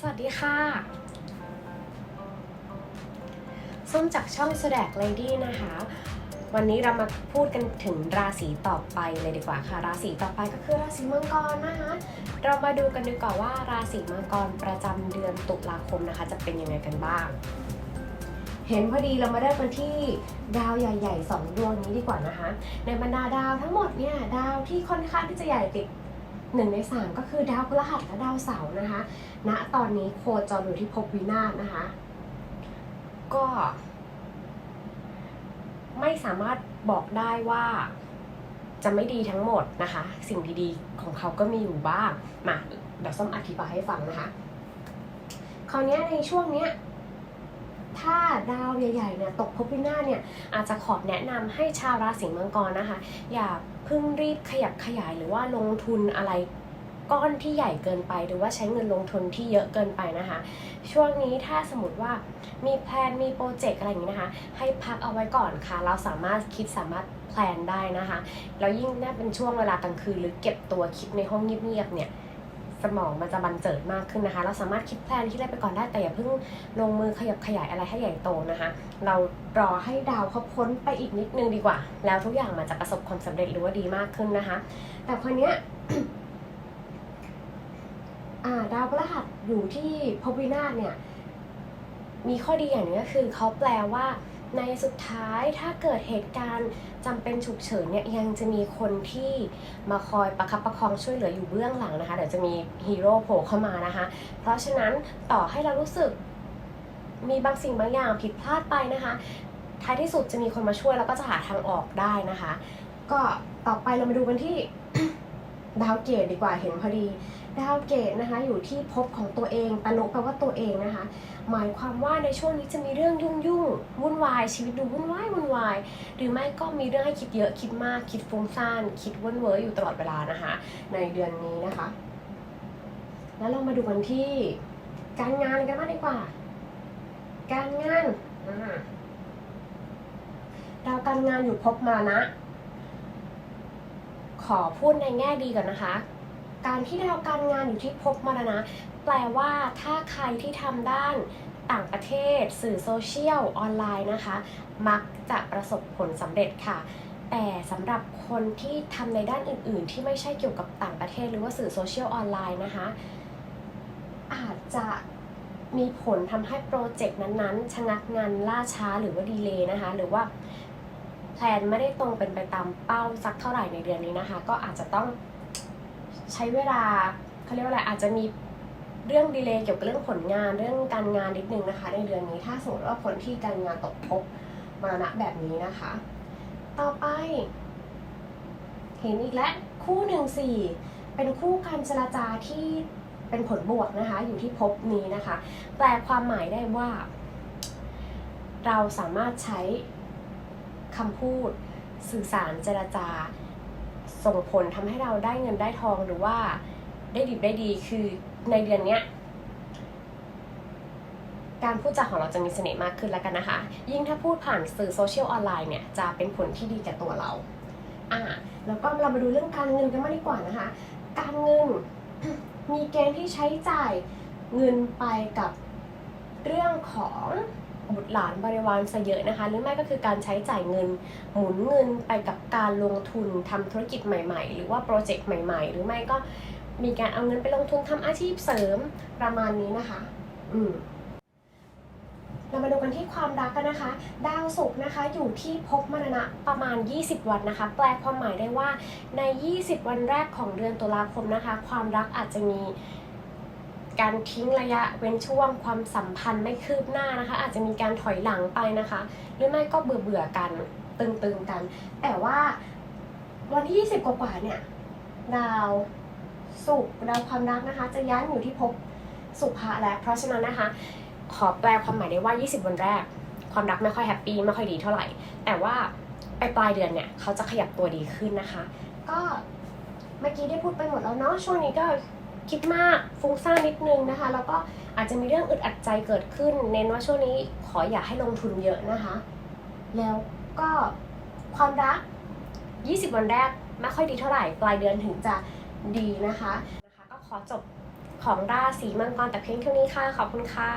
สวัสดีค่ะ ส้มจากช่อง s แดก Lady นะคะ วันนี้เรามาพูดกันถึงราศีต่อไปเลยดีกว่าค่ะ ราศีต่อไปก็คือราศีมังกรนะคะ เรามาดูกันดีกว่าว่าราศีมังกรประจำเดือนตุลาคมนะคะ จะเป็นยังไงกันบ้าง เห็นพอดีเรามาได้กันที่ดาวใหญ่ๆสองดวงนี้ดีกว่านะคะ ในบรรดาดาวทั้งหมดเนี่ยดาวที่ค่อนข้างที่จะใหญ่ติด หนึ่งในสามก็คือดาวพฤหัสและดาวเสาร์นะคะ ณ ตอนนี้โคจรอยู่ที่ภพวินาศนะคะ ก็ ไม่สามารถบอกได้ว่าจะไม่ดีทั้งหมดนะคะ สิ่งดีๆของเขาก็มีอยู่บ้าง มาเดี๋ยวส้มอธิบายให้ฟังนะคะ คราวนี้ในช่วงเนี้ย ถ้าดาวใหญ่ๆเนี่ยตกภพวินาศเนี่ยอาจจะขอแนะนำให้ชาวราศีมังกรนะคะ อย่าเพิ่งรีบขยับขยายหรือว่าลงทุนอะไรก้อนที่ใหญ่เกินไป หรือว่าใช้เงินลงทุนที่เยอะเกินไปนะคะ ช่วงนี้ถ้าสมมติว่ามีแพลนมีโปรเจกต์อะไรอย่างนี้นะคะ ให้พักเอาไว้ก่อนค่ะ เราสามารถคิดสามารถแพลนได้นะคะแล้วยิ่งน่าเป็นช่วงเวลากลางคืนหรือเก็บตัวคิดในห้องเงียบๆเนี่ย สมองมันจะบันเจิดมากขึ้นนะคะ เราสามารถคิดแพลนที่ได้ไปก่อนได้แต่อย่าเพิ่งลงมือขยับขยายอะไรให้ใหญ่โตนะคะ เรารอให้ดาวเขาพ้นไปอีกนิดนึงดีกว่า แล้วทุกอย่างมันจะประสบความสำเร็จหรือว่าดีมากขึ้นนะคะ แต่คนเนี้ยดาวพฤหัสอยู่ที่ภพวินาศเนี่ยมีข้อดีอย่างนึงก็คือเขาแปลว่า ในสุดท้ายถ้าเกิดเหตุการณ์จำเป็นฉุกเฉินเนี่ยยังจะมีคนที่มาคอยประคับประคองช่วยเหลืออยู่เบื้องหลังนะคะ เดี๋ยวจะมีฮีโร่โผล่เข้ามานะคะ เพราะฉะนั้นต่อให้เรารู้สึกมีบางสิ่งบางอย่างผิดพลาดไปนะคะ ท้ายที่สุดจะมีคนมาช่วยแล้วก็จะหาทางออกได้นะคะ ก็ต่อไปเรามาดูกันที่ดาวเกตดีกว่าเห็นพอดี ดาวเกตนะคะอยู่ที่ภพของตัวเองตนุแปลว่าตัวเองนะคะ หมายความว่าในช่วงนี้จะมีเรื่องยุ่งยุ่งวุ่นวาย ชีวิตดูวุ่นวายวุ่นวาย หรือไม่ก็มีเรื่องให้คิดเยอะคิดมากคิดฟุ้งซ่านคิดเว่นเวออยู่ตลอดเวลานะคะ ในเดือนนี้นะคะ แล้วเรามาดูกันที่ การงานกันบ้างดีกว่า การงานดาวการงานอยู่ภพมานะ ขอพูดในแง่ดีก่อนนะคะ การที่ดาวการงานอยู่ที่ภพมรณะ แปลว่าถ้าใครที่ทำด้านต่างประเทศ สื่อโซเชียล ออนไลน์นะคะ มักจะประสบผลสำเร็จค่ะ แต่สำหรับคนที่ทำในด้านอื่น ๆ ที่ไม่ใช่เกี่ยวกับต่างประเทศ หรือว่าสื่อโซเชียลออนไลน์นะคะ อาจจะมีผลทำให้โปรเจกต์นั้นๆ ชะงักงานล่าช้าหรือว่าดีเลย์นะคะ หรือว่าแพลนไม่ได้ตรงเป็นไปตามเป้าสักเท่าไหร่ในเดือนนี้นะคะ ก็อาจจะต้อง ใช้เวลาเขาเรียกว่าอะไรอาจจะมีเรื่องดีเลย์เกี่ยวกับเรื่องผลงานเรื่องการงานนิดนึงนะคะ ในเดือนนี้ถ้าสมมติว่าผลที่การงานตกภพมรณแบบนี้นะคะ ต่อไป เห็นอีกแล้วคู่หนึ่งสี่เป็นคู่การเจรจาที่เป็นผลบวกนะคะ อยู่ที่ภพนี้นะคะ แปลความหมายได้ว่า เราสามารถใช้คำพูดสื่อสารเจรจา ส่งผลทำให้เราได้เงินได้ทองหรือว่าได้ดีได้ดีคือในเดือนเนี้ยการพูดจาของเราจะมีเสน่ห์มากขึ้นแล้วกันนะคะ ยิ่งถ้าพูดผ่านสื่อโซเชียลออนไลน์เนี่ยจะเป็นผลที่ดีแก่ตัวเรา อ่า แล้วก็เรามาดูเรื่องการเงินกันมากดีกว่านะคะ การเงินมีเกณฑ์ที่ใช้จ่ายเงินไปกับเรื่องของ บุตรหลานบริวารซะเยอะนะคะ หรือไม่ก็คือการใช้จ่ายเงิน หมุนเงินไปกับการลงทุนทำธุรกิจใหม่ ๆ หรือว่าโปรเจกต์ใหม่ ๆ หรือไม่ก็มีการเอาเงินไปลงทุนทำอาชีพเสริมประมาณนี้นะคะ อืมเรามาดูกันที่ความรักกันนะคะ ดาวศุกร์นะคะอยู่ที่ภพมรณะประมาณ 20 วันนะคะ แปลความหมายได้ว่าใน 20 วันแรกของเดือนตุลาคมนะคะ ความรักอาจจะมี การทิ้งระยะเว้นช่วงความสัมพันธ์ไม่คืบหน้านะคะ อาจจะมีการถอยหลังไปนะคะ หรือไม่ก็เบื่อเบื่อกันตึงๆกัน แต่ว่าวันที่ 20 กว่าๆเนี่ย ดาวศุกดาวความรักนะคะ จะย้ายอยู่ที่ภพสุภะแล้วเพราะฉะนั้นนะคะ ขอแปลความหมายได้ว่า 20 วันแรก ความรักไม่ค่อยแฮปปี้ไม่ค่อยดีเท่าไหร่ แต่ว่าไปปลายเดือนเนี่ยเขาจะขยับตัวดีขึ้นนะคะ ก็เมื่อกี้ได้พูดไปหมดแล้วเนาะช่วงนี้ก็ คิดมากฟุ้งซ่านนิดนึงนะคะ แล้วก็อาจจะมีเรื่องอึดอัดใจเกิดขึ้น เน้นว่าช่วงนี้ขออย่าให้ลงทุนเยอะนะคะ แล้วก็ความรัก 20 วันแรกไม่ค่อยดีเท่าไหร่ ปลายเดือนถึงจะดีนะคะนะคะ ก็ขอจบของราศีมังกรแต่เพียงเท่านี้ค่ะ ขอบคุณค่ะ